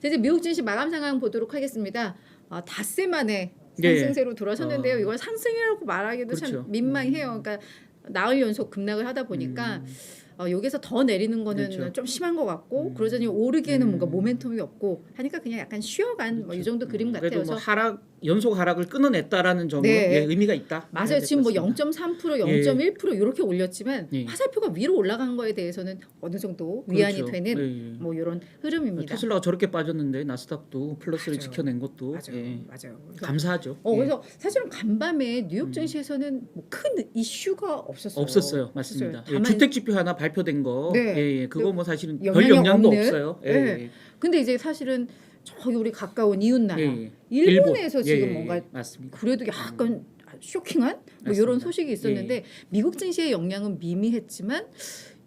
자, 이제 미국 증시 마감 상황 보도록 하겠습니다. 아, 닷새 만에 예. 상승세로 돌아섰는데요. 어. 이걸 상승이라고 말하기도 참 그렇죠. 민망해요. 그러니까 나흘 연속 급락을 하다 보니까 음. 어, 여기서 더 내리는 거는 그렇죠. 좀 심한 것 같고 음. 그러자니 오르기에는 뭔가 음. 모멘텀이 없고 하니까 그냥 약간 쉬어간 뭐 이 정도 그림 같아요. 그래도 뭐 하락 연속 하락을 끊어냈다라는 점은 네. 예, 의미가 있다. 맞아요. 지금 뭐 같습니다. 0.3% 예. 0.1% 이렇게 올렸지만 예. 화살표가 위로 올라간 거에 대해서는 어느 정도 위안이 그렇죠. 되는 예, 예. 뭐 이런 흐름입니다. 테슬라가 저렇게 빠졌는데 나스닥도 플러스를 맞아요. 지켜낸 것도 맞아요. 예, 맞아요. 그래서 감사하죠. 어 예. 그래서 사실은 간밤에 뉴욕 음. 증시에서는 뭐큰 이슈가 없었어요. 없었어요, 맞습니다. 예, 주택 지표 하나 발표된 거, 네. 예, 예, 그거 뭐 사실은 별 영향이 영향도 없는? 없어요. 예, 네. 예. 근데 이제 사실은 저기 우리 가까운 이웃 나라 예, 예. 일본에서 일본. 지금 예, 예, 뭔가 예, 맞습니다. 그래도 약간 쇼킹한 뭐 맞습니다. 이런 소식이 있었는데 미국 증시의 영향은 미미했지만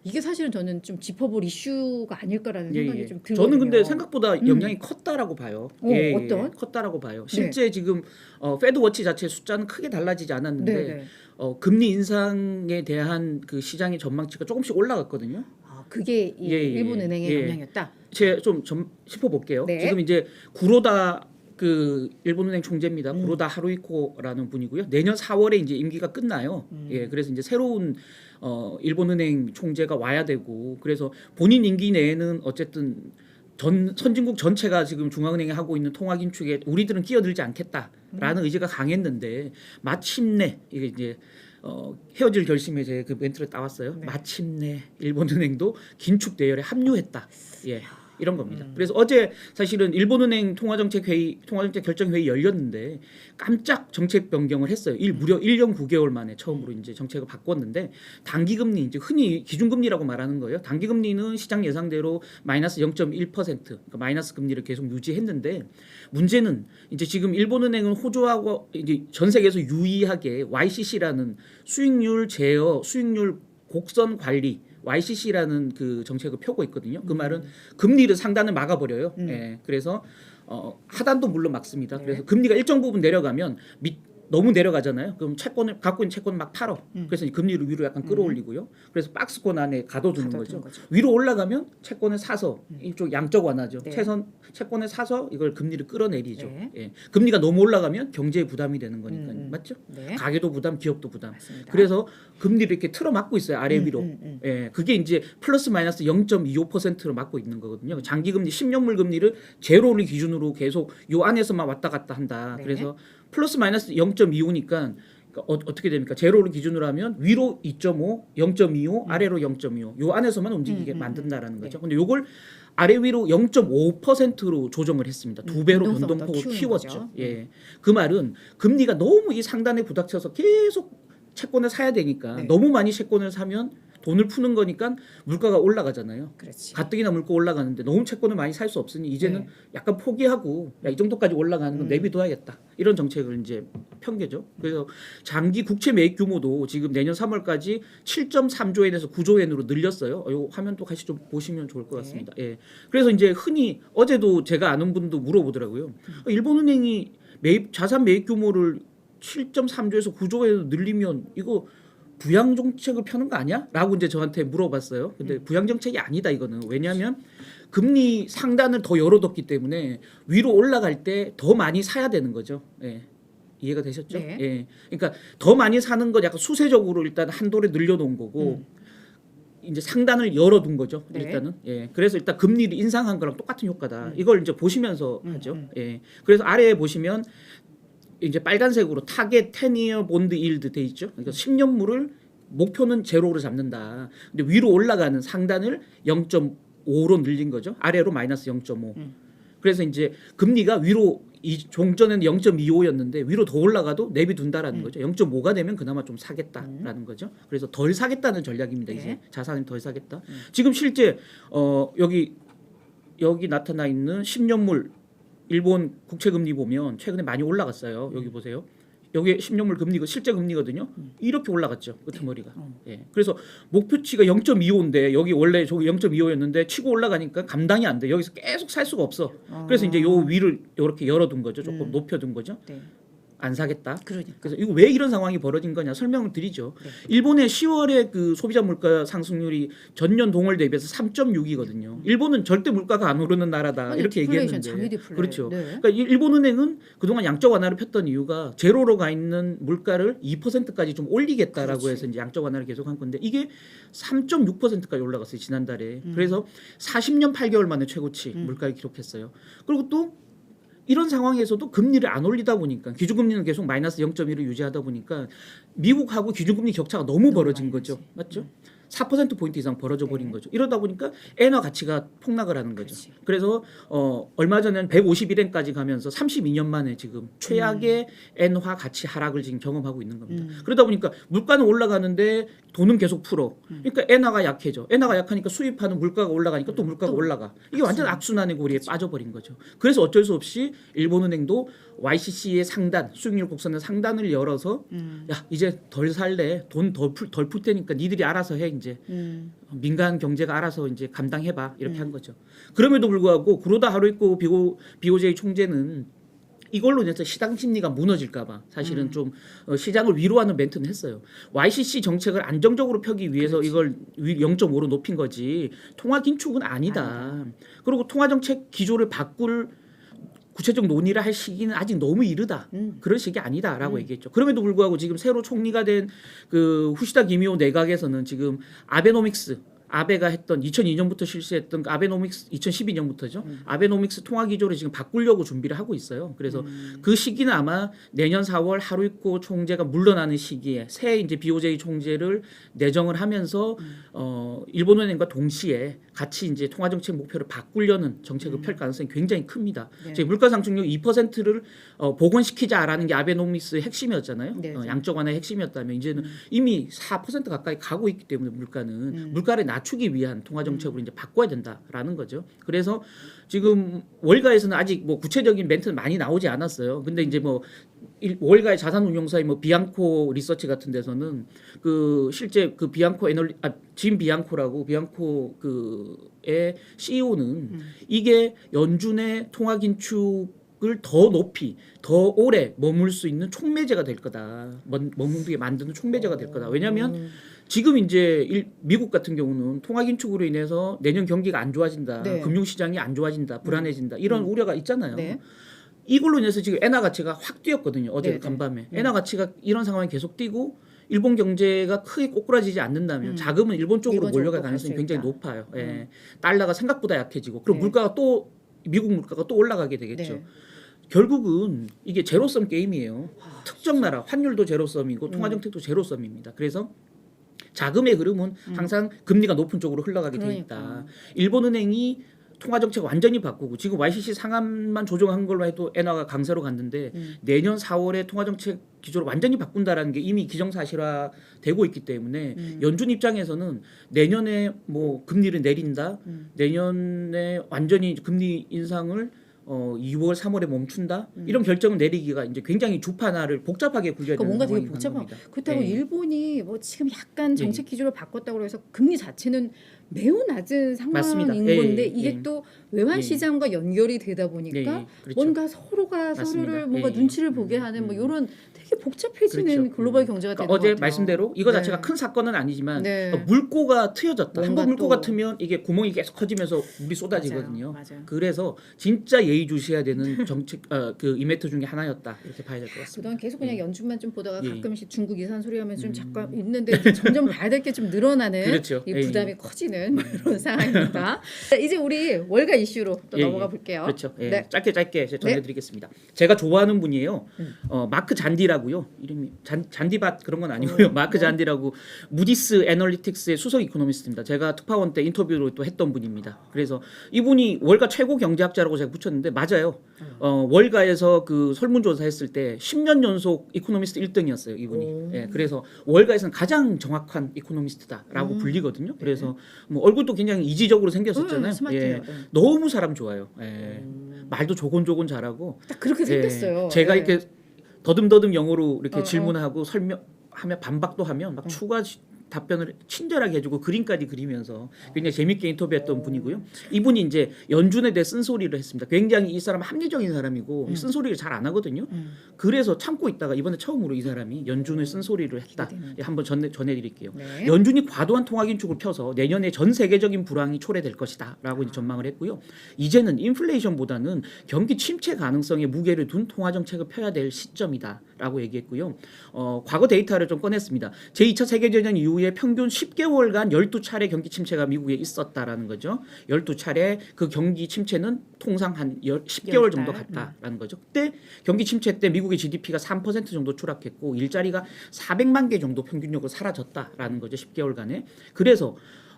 이게 사실은 저는 좀 짚어볼 이슈가 아닐까라는 예, 생각이 예. 좀 들거든요. 저는 근데 생각보다 음. 영향이 컸다라고 봐요. 어, 예, 예, 어떤? 네. 컸다라고 봐요. 실제 지금 어, 페드 워치 자체 숫자는 크게 달라지지 않았는데 네, 네. 어, 금리 인상에 대한 그 시장의 전망치가 조금씩 올라갔거든요. 아, 그게 이 예, 예, 일본 은행의 예. 영향이었다. 제가 좀, 좀 짚어볼게요. 네. 지금 이제 구로다 그 일본은행 총재입니다. 음. 구로다 하루이코라는 분이고요. 내년 4월에 이제 임기가 끝나요. 음. 예, 그래서 이제 새로운 어 일본은행 총재가 와야 되고 그래서 본인 임기 내에는 어쨌든 전 선진국 전체가 지금 중앙은행이 하고 있는 통화 긴축에 우리들은 끼어들지 않겠다라는 음. 의지가 강했는데 마침내 이게 이제 어, 헤어질 결심에 제그 멘트를 따왔어요. 네. 마침내 일본은행도 긴축 대열에 합류했다. 예. 이런 겁니다. 음. 그래서 어제 사실은 일본은행 통화정책 회의, 통화정책 결정 회의 열렸는데 깜짝 정책 변경을 했어요. 일 무려 1년 9개월 만에 처음으로 이제 정책을 바꿨는데 단기 금리 이제 흔히 기준금리라고 말하는 거예요. 단기 금리는 시장 예상대로 마이너스 0.1% 그러니까 마이너스 금리를 계속 유지했는데 문제는 이제 지금 일본은행은 호주하고 이제 전 세계에서 유의하게 YCC라는 수익률 제어, 수익률 곡선 관리 YCC라는 그 정책을 펴고 있거든요. 그 말은 금리를 상단을 막아버려요. 음. 예, 그래서 어, 하단도 물론 막습니다. 네. 그래서 금리가 일정 부분 내려가면 밑 너무 내려가잖아요. 그럼 채권을 갖고 있는 채권을 막 팔어. 음. 그래서 금리를 위로 약간 끌어올리고요. 그래서 박스권 안에 가둬두는 가둬두는 거죠. 거죠. 위로 올라가면 채권을 사서 이쪽 양적 완화죠. 네. 채선 채권을 사서 이걸 금리를 끌어내리죠. 네. 예. 금리가 너무 올라가면 경제에 부담이 되는 거니까요. 음, 음. 맞죠? 네. 가게도 부담, 기업도 부담. 맞습니다. 그래서 금리를 이렇게 틀어 막고 있어요. 아래 음, 위로. 음, 음. 예, 그게 이제 플러스 마이너스 0.25%로 막고 있는 거거든요. 장기 금리 10년물 금리를 제로를 기준으로 계속 요 안에서만 왔다 갔다 한다. 네. 그래서 플러스 마이너스 0.25니까 어, 어떻게 됩니까? 제로를 기준으로 하면 위로 2.5, 0.25, 아래로 0.25. 요 안에서만 움직이게 음, 음, 만든다라는 음. 거죠. 근데 요걸 아래 위로 0.5%로 조정을 했습니다. 두 배로 음, 변동폭을 키웠죠. 거죠. 예. 그 말은 금리가 너무 이 상단에 부닥쳐서 계속 채권을 사야 되니까 네. 너무 많이 채권을 사면 돈을 푸는 거니까 물가가 올라가잖아요. 그렇지. 가뜩이나 물가 올라가는데 너무 채권을 많이 살 수 없으니 이제는 네. 약간 포기하고 야, 이 정도까지 올라가는 건 음. 내비둬야겠다. 이런 정책을 이제 편개죠. 그래서 장기 국채 매입 규모도 지금 내년 3월까지 7.3조 엔에서 9조 엔으로 늘렸어요. 어, 요 화면 또 같이 좀 보시면 좋을 것 네. 같습니다. 예. 그래서 이제 흔히 어제도 제가 아는 분도 물어보더라고요. 어, 일본은행이 매입 자산 매입 규모를 7.3조에서 9조에 늘리면 이거 부양 정책을 펴는 거 아니야? 라고 이제 저한테 물어봤어요. 근데 음. 부양 정책이 아니다 이거는. 왜냐하면 금리 상단을 더 열어뒀기 때문에 위로 올라갈 때 더 많이 사야 되는 거죠. 예. 이해가 되셨죠? 네. 예. 그러니까 더 많이 사는 건 약간 수세적으로 일단 한도를 늘려놓은 거고 이제 상단을 열어둔 거죠. 네. 일단은. 예. 그래서 일단 금리를 인상한 거랑 똑같은 효과다. 음. 이걸 이제 보시면서 음, 하죠. 음. 예. 그래서 아래에 보시면 이제 빨간색으로 타겟 10이어 본드 일드 돼 있죠. 그러니까 10년물을 목표는 제로로 잡는다. 근데 위로 올라가는 상단을 0.5로 늘린 거죠. 아래로 마이너스 0.5. 음. 그래서 이제 금리가 위로 이 종전에는 0.25였는데 위로 더 올라가도 내비둔다라는 음. 거죠. 0.5가 되면 그나마 좀 사겠다라는 거죠. 그래서 덜 사겠다는 전략입니다. 네. 이제 자산을 덜 사겠다. 음. 지금 실제 어 여기 여기 나타나 있는 10년물 일본 국채 금리 보면 최근에 많이 올라갔어요. 여기 보세요. 여기 10년물 금리가 실제 금리거든요. 이렇게 올라갔죠. 끄트머리가. 음. 예. 그래서 목표치가 0.25인데 여기 원래 저기 0.25였는데 치고 올라가니까 감당이 안 돼. 여기서 계속 살 수가 없어. 그래서 이제 요 위를 이렇게 열어둔 거죠. 조금 음. 높여둔 거죠. 네. 안 사겠다. 그러니까. 그래서 이거 왜 이런 상황이 벌어진 거냐 설명을 드리죠. 네. 일본의 10월에 그 소비자 물가 상승률이 전년 동월 대비해서 3.6이거든요. 일본은 절대 물가가 안 오르는 나라다 아니, 이렇게 얘기했는데. 그렇죠. 네. 그러니까 일- 일본은행은 그동안 양적 완화를 폈던 이유가 제로로 가 있는 물가를 2%까지 좀 올리겠다라고 그렇지. 해서 이제 양적 완화를 계속한 건데 이게 3.6%까지 올라갔어요 지난달에. 음. 그래서 40년 8개월 만에 최고치 물가를 기록했어요. 그리고 또 이런 상황에서도 금리를 안 올리다 보니까 기준금리는 계속 마이너스 0.1을 유지하다 보니까 미국하고 기준금리 격차가 너무 벌어진 많이 거죠. 맞죠? 4% 포인트 이상 벌어져 버린 네. 거죠. 이러다 보니까 엔화 가치가 폭락을 하는 거죠. 그렇지. 그래서 어 얼마 전엔 151엔까지 가면서 32년 만에 지금 최악의 엔화 가치 하락을 지금 경험하고 있는 겁니다. 음. 그러다 보니까 물가는 올라가는데 돈은 계속 풀어. 음. 그러니까 엔화가 약해져. 엔화가 약하니까 수입하는 물가가 올라가니까 또 물가가 또 올라가. 이게 완전 악순환의 고리에 빠져버린 거죠. 그래서 어쩔 수 없이 일본은행도 YCC의 상단, 수익률 곡선의 상단을 열어서 음. 야 이제 덜 살래, 돈 덜풀 테니까 니들이 알아서 해 이제 음. 민간 경제가 알아서 이제 감당해봐 이렇게 한 거죠. 그럼에도 불구하고 구로다 하루이코 비오 비오제이 총재는 이걸로 인해서 시장 심리가 무너질까봐 사실은 좀 어, 시장을 위로하는 멘트는 했어요. YCC 정책을 안정적으로 펴기 위해서 이걸 0.5로 높인 거지 통화 긴축은 아니다. 그리고 통화 정책 기조를 바꿀 구체적 논의를 할 시기는 아직 너무 이르다. 음. 그런 식이 아니다라고 얘기했죠. 그럼에도 불구하고 지금 새로 총리가 된 그 후시다 기미오 내각에서는 지금 아베노믹스 아베가 했던 2002년부터 실시했던 그 아베노믹스 2012년부터죠. 아베노믹스 통화 기조를 지금 바꾸려고 준비를 하고 있어요. 그래서 그 시기는 아마 내년 4월 하루이코 총재가 물러나는 시기에 새 이제 BOJ 총재를 내정을 하면서 어 일본 은행과 동시에 같이 이제 통화 정책 목표를 바꾸려는 정책을 펼 가능성이 굉장히 큽니다. 네. 지금 물가 상승률 2%를 어, 복원시키자라는 게 아베노믹스의 핵심이었잖아요. 네, 어, 네. 양적 완화의 핵심이었다면 이제는 이미 4% 가까이 가고 있기 때문에 물가는 음. 물가를 낮 추기 위한 통화 정책으로 이제 바꿔야 된다라는 거죠. 그래서 지금 월가에서는 아직 뭐 구체적인 멘트는 많이 나오지 않았어요. 근데 이제 뭐 일- 월가의 자산 운용사인 뭐 비앙코 리서치 같은 데서는 그 실제 그 비앙코 에널리 아짐 비앙코라고 비앙코 그의 CEO는 음. 이게 연준의 통화 긴축 을 더 높이 더 오래 머물 수 있는 촉매제가 될 거다. 머물게 만드는 촉매제가 될 거다. 왜냐하면 음. 지금 이제 일- 미국 같은 경우는 통화 긴축으로 인해서 내년 경기가 안 좋아진다, 네. 금융 시장이 안 좋아진다, 불안해진다 이런 우려가 있잖아요. 네. 이걸로 인해서 지금 엔화 가치가 확 뛰었거든요. 어제 네, 네. 간밤에 엔화 가치가 이런 상황이 계속 뛰고 일본 경제가 크게 꼬꾸라지지 않는다면 음. 자금은 일본 쪽으로 일본 몰려갈 가능성이 굉장히 있다. 높아요. 예. 달러가 생각보다 약해지고 그럼 네. 물가가 또 미국 물가가 또 올라가게 되겠죠. 네. 결국은 이게 제로섬 게임이에요. 아, 특정 나라 환율도 제로섬이고 음. 통화 정책도 제로섬입니다. 그래서 자금의 흐름은 항상 금리가 높은 쪽으로 흘러가게 돼 있다. 음. 그러니까. 일본은행이 통화 정책 완전히 바꾸고 지금 YCC 상한만 조정한 걸로 해도 엔화가 강세로 갔는데 음. 내년 4월에 통화 정책 기조를 완전히 바꾼다라는 게 이미 기정사실화 되고 있기 때문에 음. 연준 입장에서는 내년에 뭐 금리를 내린다. 음. 내년에 완전히 금리 인상을 어 2월 3월에 멈춘다 음. 이런 결정을 내리기가 이제 굉장히 주판화를 복잡하게 굴려야 그러니까 되는 뭔가 되게 복잡한. 그렇다고 네. 일본이 뭐 지금 약간 예. 정책 기조를 바꿨다고 해서 금리 자체는 매우 낮은 상황인 맞습니다. 예, 건데 예, 이게 예. 또 외환 예. 시장과 연결이 되다 보니까 네, 네, 그렇죠. 뭔가 서로가 맞습니다. 서로를 뭔가 예, 예. 눈치를 보게 음, 하는 뭐 음. 이런 되게 복잡해지는 그렇죠. 글로벌 음. 경제가 되는 그러니까 어제 것 같아요. 말씀대로 이거 자체가 네. 큰 사건은 아니지만 네. 어, 물고가 트여졌다. 뭔가 한번 물고가 또- 트면 이게 구멍이 계속 커지면서 물이 쏟아지거든요. 맞아요. 맞아요. 그래서 진짜 예의주시해야 되는 정책 어, 그 이벤트 중에 하나였다 이렇게 봐야 될 것 같습니다. 그동안 계속 그냥 예. 연준만 좀 보다가 예. 가끔씩 중국 이산 소리 하면 좀 음. 잠깐 있는데 점점 봐야 될 게 좀 늘어나는 그렇죠. 이 예, 부담이 예. 커지는 이런 상황입니다. 자, 이제 우리 월가 이슈로 또 예, 넘어가 예. 볼게요. 그렇죠. 예. 네. 짧게 짧게 제가 전해드리겠습니다. 제가 좋아하는 분이에요. 음. 어, 마크 잔디라고요. 이름이 잔, 잔디밭 그런 건 아니고요. 어, 마크 네. 잔디라고 무디스 애널리틱스의 수석 이코노미스트입니다. 제가 특파원 때 인터뷰를 또 했던 분입니다. 그래서 이분이 월가 최고 경제학자라고 제가 붙였는데 맞아요. 어, 월가에서 그 설문조사 했을 때 10년 연속 이코노미스트 1등이었어요. 이분이. 오. 예, 그래서 월가에서는 가장 정확한 이코노미스트다라고 음. 불리거든요. 그래서 뭐 얼굴도 굉장히 이지적으로 생겼었잖아요. 음. 예, 네. 너무 사람 좋아요. 예. 음. 말도 조곤조곤 잘하고 딱 그렇게 예, 생겼어요. 제가 예. 이렇게 더듬더듬 영어로 이렇게 어, 어. 질문하고 설명하면 반박도 하면 막 추가 시- 답변을 친절하게 해주고 그림까지 그리면서 굉장히 재밌게 인터뷰했던 분이고요. 이분이 이제 연준에 대해 쓴소리를 했습니다. 굉장히 이 사람 은 합리적인 사람이고 음. 쓴소리를 잘 안 하거든요. 그래서 참고 있다가 이번에 처음으로 이 사람이 연준의 쓴소리를 했다. 예, 한번 전해 전해 드릴게요. 네. 연준이 과도한 통화 긴축을 펴서 내년에 전 세계적인 불황이 초래될 것이다 라고 이제 전망을 했고요. 이제는 인플레이션보다는 경기 침체 가능성에 무게를 둔 통화 정책을 펴야 될 시점이다 라고 얘기했고요. 어, 과거 데이터를 좀 꺼냈습니다. 제2차 세계대전 이후에 평균 10개월간 12차례 경기 침체가 미국에 있었다라는 거죠. 12차례 그 경기 침체는 통상 한 10개월 정도 열 달. 갔다라는 거죠. 그때 경기 침체 때 미국의 GDP가 3% 정도 추락했고 일자리가 400만 개 정도 평균적으로 사라졌다라는 거죠. 10개월간에. 그래서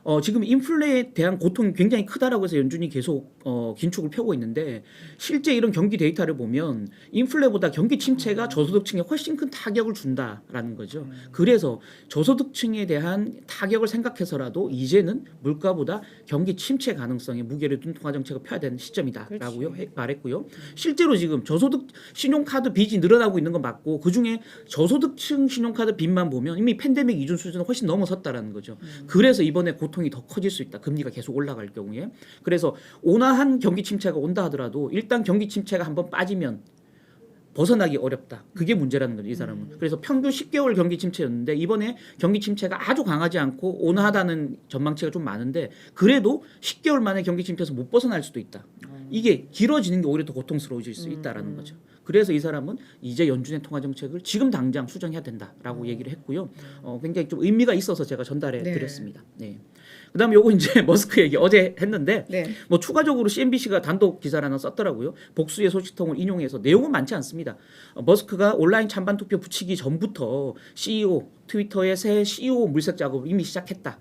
어, 지금 인플레에 대한 고통이 굉장히 크다라고 해서 연준이 계속 어, 긴축을 펴고 있는데 실제 이런 경기 데이터를 보면 인플레보다 경기 침체가 저소득층에 훨씬 큰 타격을 준다라는 거죠. 그래서 저소득층에 대한 타격을 생각해서라도 이제는 물가보다 경기 침체 가능성에 무게를 둔 통화 정책을 펴야 되는 시점이다라고요 해- 말했고요. 실제로 지금 저소득 신용카드 빚이 늘어나고 있는 건 맞고 그 중에 저소득층 신용카드 빚만 보면 이미 팬데믹 이전 수준을 훨씬 넘어섰다라는 거죠. 그래서 이번에 고통 이 더 커질 수 있다. 금리가 계속 올라갈 경우에. 그래서 온화한 경기 침체가 온다 하더라도 일단 경기 침체가 한번 빠지면 벗어나기 어렵다. 그게 문제라는 거죠, 이 사람은. 그래서 평균 10개월 경기 침체였는데 이번에 경기 침체가 아주 강하지 않고 온화하다는 전망치가 좀 많은데 그래도 10개월 만에 경기 침체에서 못 벗어날 수도 있다. 이게 길어지는 게 오히려 더 고통스러워질 수 있다라는 거죠. 그래서 이 사람은 이제 연준의 통화 정책을 지금 당장 수정해야 된다라고 얘기를 했고요. 어, 굉장히 좀 의미가 있어서 제가 전달해 네. 드렸습니다. 네. 그다음에 요거 이제 머스크 얘기 어제 했는데 네. 뭐 추가적으로 CNBC가 단독 기사를 하나 썼더라고요. 복수의 소식통을 인용해서 내용은 많지 않습니다. 어, 머스크가 온라인 찬반 투표 붙이기 전부터 CEO 트위터의 새 CEO 물색 작업을 이미 시작했다.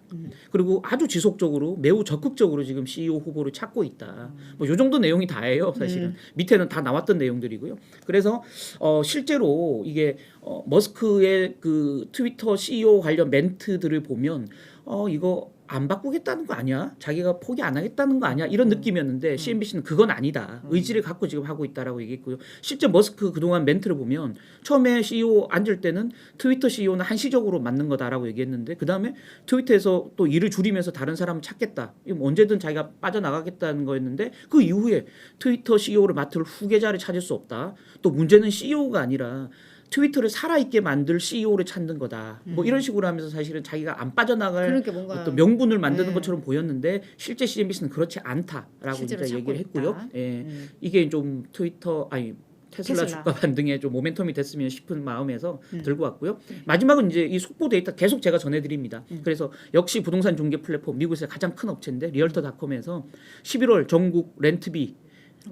그리고 아주 지속적으로 매우 적극적으로 지금 CEO 후보를 찾고 있다. 뭐요 정도 내용이 다예요, 사실은. 밑에는 다 나왔던 내용들이고요. 그래서 어 실제로 이게 어 머스크의 그 트위터 CEO 관련 멘트들을 보면 어 이거 안 바꾸겠다는 거 아니야? 자기가 포기 안 하겠다는 거 아니야? 이런 느낌이었는데 CNBC는 그건 아니다. 의지를 갖고 지금 하고 있다라고 얘기했고요. 실제 머스크 그동안 멘트를 보면 처음에 CEO 앉을 때는 트위터 CEO는 한시적으로 맞는 거다라고 얘기했는데 그 다음에 트위터에서 또 일을 줄이면서 다른 사람을 찾겠다. 언제든 자기가 빠져나가겠다는 거였는데 그 이후에 트위터 CEO를 맡을 후계자를 찾을 수 없다. 또 문제는 CEO가 아니라 트위터를 살아있게 만들 CEO를 찾는 거다. 뭐 이런 식으로 하면서 사실은 자기가 안 빠져나갈 그러니까 어떤 명분을 만드는 네. 것처럼 보였는데 실제 CNBC는 그렇지 않다라고 이제 얘기를 했고요. 있다. 예. 음. 이게 좀 트위터 아니 테슬라, 테슬라. 주가 반등에 좀 모멘텀이 됐으면 싶은 마음에서 음. 들고 왔고요. 네. 마지막은 이제 이 속보 데이터 계속 제가 전해드립니다. 음. 그래서 역시 부동산 중개 플랫폼 미국에서 가장 큰 업체인데 리얼터닷컴에서 11월 전국 렌트비 음.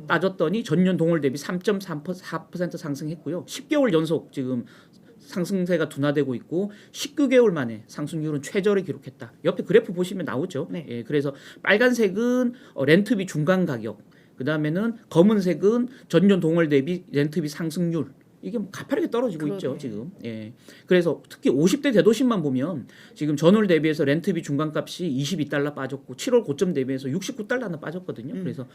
따졌더니 전년 동월 대비 3.4% 상승했고요. 10개월 연속 지금 상승세가 둔화되고 있고 19개월 만에 상승률은 최저를 기록했다. 옆에 그래프 보시면 나오죠. 네. 예, 그래서 빨간색은 어, 렌트비 중간 가격, 그 다음에는 검은색은 전년 동월 대비 렌트비 상승률. 이게 뭐 가파르게 떨어지고 있죠 그러네. 지금. 예. 그래서 특히 50대 대도시만 보면 지금 전월 대비해서 렌트비 중간값이 22달러 빠졌고 7월 고점 대비해서 69달러나 빠졌거든요. 음. 그래서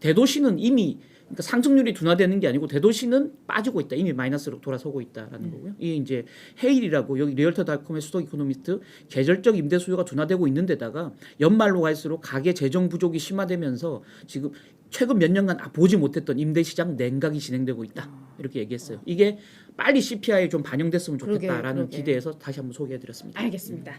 대도시는 이미 그러니까 상승률이 둔화되는 게 아니고 대도시는 빠지고 있다. 이미 마이너스로 돌아서고 있다라는 거고요. 이게 이제 헤일이라고 여기 리얼터닷컴의 수석 이코노미스트 계절적 임대 수요가 둔화되고 있는 데다가 연말로 갈수록 가계 재정 부족이 심화되면서 지금 최근 몇 년간 아, 보지 못했던 임대 시장 냉각이 진행되고 있다. 이렇게 얘기했어요. 이게 빨리 CPI에 좀 반영됐으면 그러게, 좋겠다라는 그러게. 기대에서 다시 한번 소개해 드렸습니다. 알겠습니다.